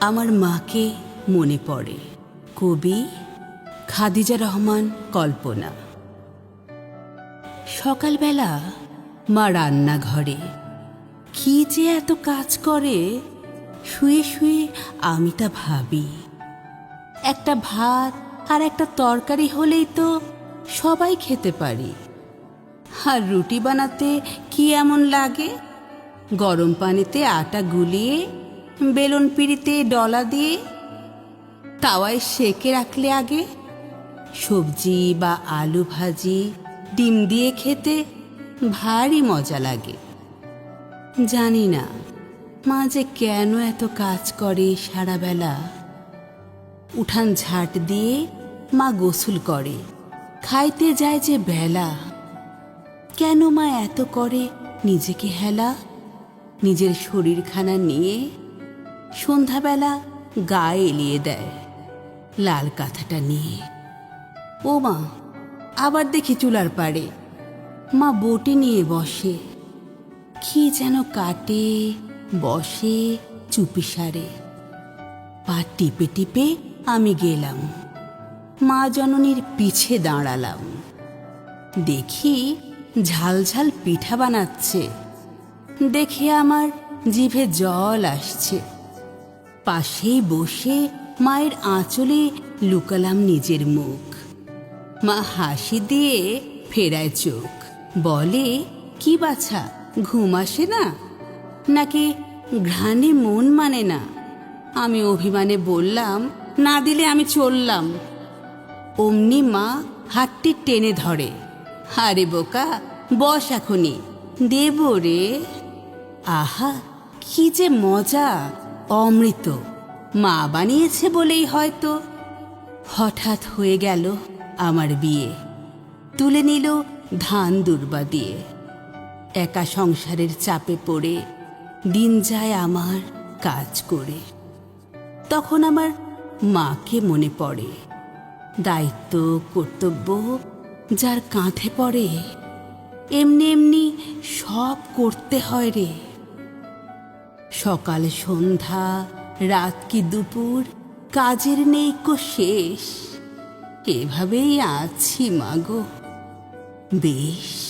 আমার মাকে মনে পড়ে। কবি খাদিজা রহমান কল্পনা। সকালবেলা মা রান্নাঘরে কি যে এত কাজ করে, শুয়ে শুয়ে আমি তা ভাবি। একটা ভাত আর একটা তরকারি হলেই তো সবাই খেতে পারি। আর রুটি বানাতে কি এমন লাগে? গরম পানিতে আটা গুলিয়ে বেলুন পিড়িতে ডলা দিয়ে তাওয়ায় সেকে রাখলে আগে সবজি বা আলু ভাজি, ডিম দিয়ে খেতে ভারী মজা লাগে। জানি না, মা যে কেন এত কাজ করে সারাবেলা। উঠান ঝাঁট দিয়ে মা গোসল করে। খাইতে যায় যে বেলা। কেন মা এত করে নিজেকে হেলা? নিজের শরীরখানা নিয়ে সন্ধ্যাবেলা গায়ে এলিয়ে দেয় লাল কাঁথাটা নিয়ে। ও মা, আবার দেখি চুলার পাড়ে। মা বটি নিয়ে বসে। কি যেন কাটে, বসে চুপি সারে। পা টিপে টিপে আমি গেলাম। মা জননীর পিছে দাঁড়ালাম। দেখি ঝাল ঝাল পিঠা বানাচ্ছে। দেখে আমার জিভে জল আসছে। পাশেই বসে মায়ের আঁচলে লুকালাম নিজের মুখ। মা হাসি দিয়ে ফেরায় চোখ। বলে, কি বাছা, ঘুম আসে না? নাকি ঘ্রাণে মন মানে না? আমি অভিমানে বললাম, না দিলে আমি চললাম। অমনি মা হাতটি টেনে ধরে, আরে বোকা, বস এখনই। দেব রে। আহা, কি যে মজা! অমৃত। মা বানিয়েছে বলেই হয়তো। হঠাৎ হয়ে গেল আমার বিয়ে। তুলে নিল ধান দুর্বা দিয়ে। একা সংসারের চাপে পড়ে, দিন যায় আমার কাজ করে। তখন আমার মাকে মনে পড়ে। দায়িত্ব, কর্তব্য যার কাঁধে পড়ে, এমনি এমনি সব করতে হয় রে। সকাল সন্ধ্যা রাত কি দুপুর কাজের নেই কো শেষ। এভাবেই আছি মাগো বেশ।